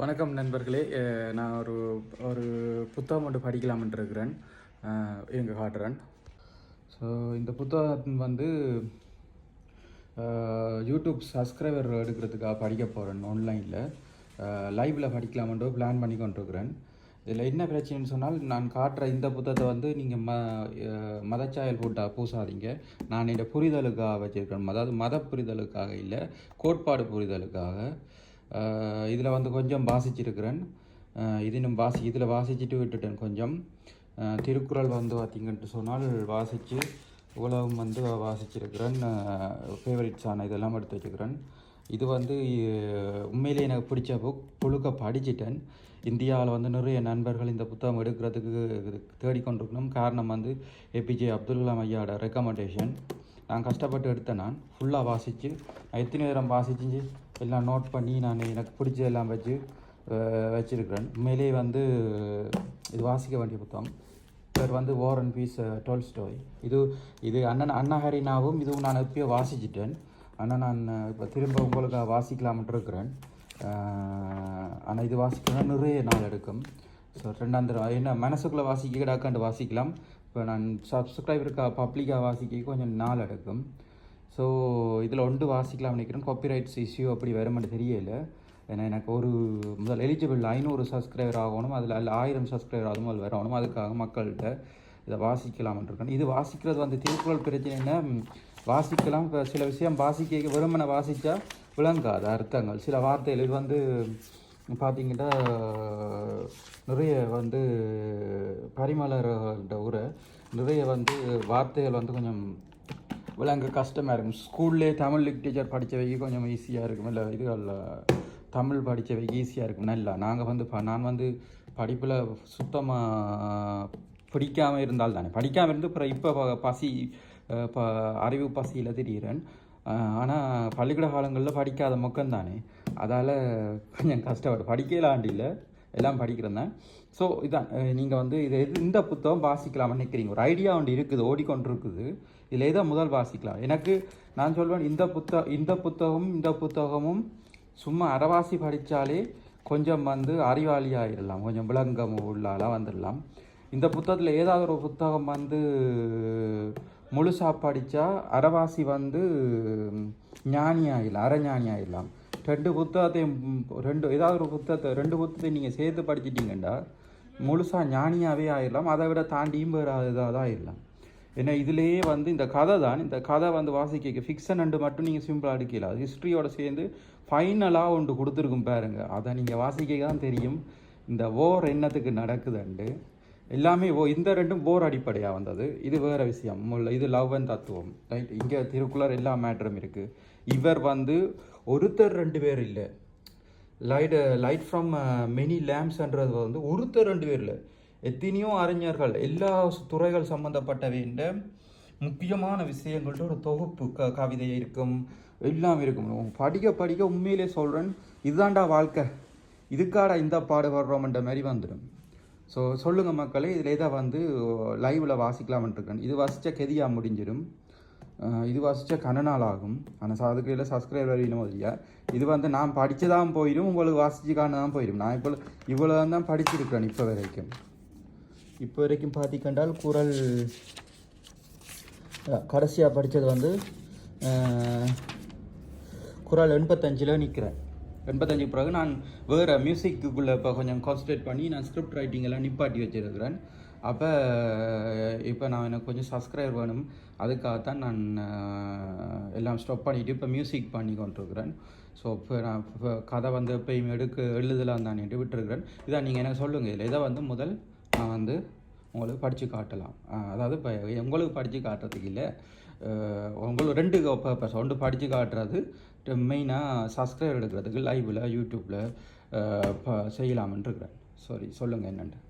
வணக்கம் நண்பர்களே. நான் ஒரு ஒரு புத்தகம் ஒன்று படிக்கலாம்னு இருக்கிறேன் எங்கள் காட்டுறேன். ஸோ இந்த புத்தகம் வந்து யூடியூப் சப்ஸ்கிரைபர் எடுக்கிறதுக்காக படிக்க போகிறேன் ஆன்லைனில் லைவில் படிக்கலாமன்றோ பிளான் பண்ணி கொண்டிருக்கிறேன் இதில் என்ன பிரச்சனைன்னு சொன்னால் நான் காட்டுற இந்த புத்தகத்தை வந்து நீங்கள் ம மதச்சாயல் போட்டா பூசாதீங்க. நான் என்னோட புரிதலுக்காக வச்சுருக்கேன் அதாவது மத புரிதலுக்காக இல்லை கோட்பாடு புரிதலுக்காக. இதில் வந்து கொஞ்சம் வாசிச்சிருக்கிறேன். அஹ் இது இன்னும் வாசி இதில் வாசிச்சுட்டு விட்டுட்டேன் கொஞ்சம். திருக்குறள் வந்து பார்த்திங்கன்ட்டு சொன்னால் வாசித்து உலகம் வந்து வாசிச்சிருக்கிறேன். ஃபேவரட்ஸான இதெல்லாம் எடுத்து வச்சுக்கிறேன். இது வந்து உண்மையிலே உண்மையிலேயே எனக்கு பிடிச்ச புக் புழுக்க படிச்சிட்டேன். இந்தியாவில் வந்து நிறைய நண்பர்கள் இந்த புத்தகம் எடுக்கிறதுக்கு தேடிக்கொண்டிருக்கணும். காரணம் வந்து ஏபிஜே அப்துல் கலாம் ஐயாவோட ரெக்கமெண்டேஷன் நான் கஷ்டப்பட்டு எடுத்தேன் நான். ஃபுல்லாக வாசித்து நான் எத்தனை நேரம் வாசிச்சு எல்லாம் நோட் பண்ணி நான் எனக்கு பிடிச்சதெல்லாம் வச்சு வச்சுருக்கிறேன். உண்மையிலேயே வந்து இது வாசிக்க வேண்டிய புத்தகம். பேர் வந்து war and peace duel story இது இது அண்ணன் அண்ணா ஹரினாவும் இதுவும் நான் எப்பயோ வாசிச்சிட்டேன். ஆனால் நான் இப்போ திரும்ப உங்களுக்கு வாசிக்கலாம்னு இருக்கிறேன். ஆனால் இது வாசிக்கணும்னா நிறைய நாள் எடுக்கும். ஸோ ரெண்டாம் தடவை என்ன மனசுக்குள்ளே வாசிக்க கிடாக்காண்டு வாசிக்கலாம். இப்போ நான் சப்ஸ்கிரைபருக்கா பப்ளிக்காக வாசிக்க கொஞ்சம் நாள் எடுக்கும். ஸோ இதில் ஒன்று வாசிக்கலாம் நினைக்கிறேன். காப்பிரைட்ஸ் இஷ்யூ அப்படி வருமானு தெரியல. ஏன்னா எனக்கு ஒரு முதல் எலிஜிபிள் ஐநூறு சப்ஸ்கிரைபர் ஆகணும். அதில் அதில் ஆயிரம் சப்ஸ்கிரைபர் அது முதல் வரணும் அதுக்காக மக்கள்கிட்ட இதை வாசிக்கலாம்னு இருக்கணும் இது வாசிக்கிறது வந்து திருக்குறள் பிரச்சனைன்னா வாசிக்கலாம். இப்போ சில விஷயம் வாசிக்க வெறுமனை வாசித்தா விளங்காது அர்த்தங்கள். சில வார்த்தைகள் இது வந்து பார்த்தீங்கன்னா நிறைய வந்து பரிமலர்கிட்ட உரை நிறைய வந்து வார்த்தைகள் வந்து கொஞ்சம் விளங்க கஷ்டமாக இருக்கும். ஸ்கூல்லே தமிழ் லிட்ரேச்சர் படித்தவைக்கு கொஞ்சம் ஈஸியாக இருக்கும். இல்லை இதுகளில் தமிழ் படித்தவைக்கு ஈஸியாக இருக்கும். நல்லா நாங்கள் வந்து ப- நான் வந்து படிப்பில் சுத்தமாக பிடிக்காமல் இருந்தால் தானே படிக்காமல் இருந்து அப்புறம் இப்போ பசி ப அறிவு பசியில் திடீரன் ஆனால் பள்ளிக்கூட காலங்களில் படிக்காத மொக்கம் தானே அதால் கொஞ்சம் கஷ்டப்பட்டு படிக்கலாண்டி இல்லை. எல்லாம் படிக்கிறேன் தான். ஸோ இதான். நீங்கள் வந்து இது எது இந்த புத்தகம் வாசிக்கலாம்னு நினைக்கிறீங்க? ஒரு ஐடியா ஒன்று இருக்குது ஓடிக்கொண்டிருக்குது. இதில் எதை முதல் வாசிக்கலாம்? எனக்கு நான் சொல்வேன் இந்த புத்த இந்த புத்தகமும் இந்த புத்தகமும் சும்மா அறவாசி படித்தாலே கொஞ்சம் வந்து அறிவாளி ஆயிடலாம் கொஞ்சம் விளங்கம் உள்ளாலாம் வந்துடலாம் இந்த புத்தகத்தில் ஏதாவது ஒரு புத்தகம் வந்து முழுசாக படித்தா அறவாசி வந்து ஞானி ஆகிடலாம் அறஞானி ஆயிடலாம் ரெண்டு புத்தகத்தையும் ரெண்டு ஏதாவது ஒரு புத்தகத்தை ரெண்டு புத்தகத்தை நீங்கள் சேர்த்து படிச்சிட்டிங்கண்டா முழுசாக ஞானியாகவே ஆயிடலாம். அதை விட தாண்டியும் வேறு இதாக தான் ஆயிடலாம். ஏன்னா இதுலேயே வந்து இந்த கதை தான். இந்த கதை வந்து வாசிக்க ஃபிக்ஷன் அண்டு மட்டும் நீங்கள் சிம்பிளாக எடுக்கல. அது ஹிஸ்ட்ரியோட சேர்ந்து ஃபைனலாக ஒன்று கொடுத்துருக்கும் பாருங்கள் அதை நீங்கள் வாசிக்க தான் தெரியும். இந்த ஓர் என்னத்துக்கு நடக்குதுண்டு. எல்லாமே ஓ இந்த ரெண்டும் போர் அடிப்படையாக வந்தது? இது வேறு விஷயம். இது லவ் அண்ட் தத்துவம். ரைட் இங்கே திருக்குள்ளார் எல்லா மேட்டரும் இருக்குது இவர் வந்து ஒருத்தர் ரெண்டு பேர் இல்லை. லைட் லைட் ஃப்ரம் மெனி லேம்ப்ஸ்ன்றது வந்து ஒருத்தர் ரெண்டு பேர் இல்லை. எத்தனையோ அறிஞர்கள் எல்லா துறைகள் சம்மந்தப்பட்ட வேண்ட முக்கியமான விஷயங்கள்ட்ட ஒரு தொகுப்பு க கவிதை இருக்கும் எல்லாம் இருக்கும். படிக்க படிக்க உண்மையிலே சொல்கிறேன் இதுதான்டா வாழ்க்கை. இதுக்காடா இந்த பாடுபடுறோம்ன்ற மாதிரி வந்துடும். ஸோ சொல்லுங்கள் மக்களே இதில் எதை வந்து லைவில் வாசிக்கலாம்னு இருக்கேன் இது வாசித்தா கெதியாக முடிஞ்சிடும். இது வாசித்தா கனநாள் ஆகும். ஆனால் அதுக்கு சப்ஸ்கிரைபர் வேணும் இல்லையா இது வந்து நான் படித்ததான் போயிடும் உங்களுக்கு வாசித்து காண தான் போயிடும். நான் இப்போ இவ்வளோ தான் படிச்சிருக்கிறேன் இப்போ வரைக்கும். இப்போ வரைக்கும் பார்த்திக்கண்டால் குரல் கடைசியாக படித்தது வந்து குரல் எண்பத்தஞ்சில் நிற்கிறேன் எண்பத்தஞ்சு பிறகு நான் வேறு மியூசிக்குள்ளே இப்போ கொஞ்சம் கான்சன்ட்ரேட் பண்ணி நான் ஸ்கிரிப்ட் ரைட்டிங் எல்லாம் நிப்பாட்டி வச்சிருக்கிறேன். அப்போ இப்போ நான் எனக்கு கொஞ்சம் சப்ஸ்கிரைப் வேணும். அதுக்காகத்தான் நான் எல்லாம் ஸ்டாப் பண்ணிவிட்டு இப்போ மியூசிக் பண்ணி கொண்டிருக்கிறேன். ஸோ இப்போ நான் இப்போ கதை வந்து எப்பயும் எடுக்க எழுதலாம் தானேட்டு விட்டுருக்கிறேன். இதான் நீங்கள் எனக்கு சொல்லுங்கள் இதில் இதை வந்து முதல் நான் வந்து உங்களுக்கு படித்து காட்டலாம். அதாவது இப்போ உங்களுக்கு படித்து காட்டுறதுக்கு இல்லை. உங்களும் உங்களுக்கு ரெண்டு பர்பஸ் ஒன்று படித்து காட்டுறது. மெயினாக சப்ஸ்கிரைப் எடுக்கிறதுக்கு லைவில் யூடியூப்பில் செய்யலாம்னு இருக்கிறேன். சாரி சொல்லுங்கள் என்னென்ட்டு.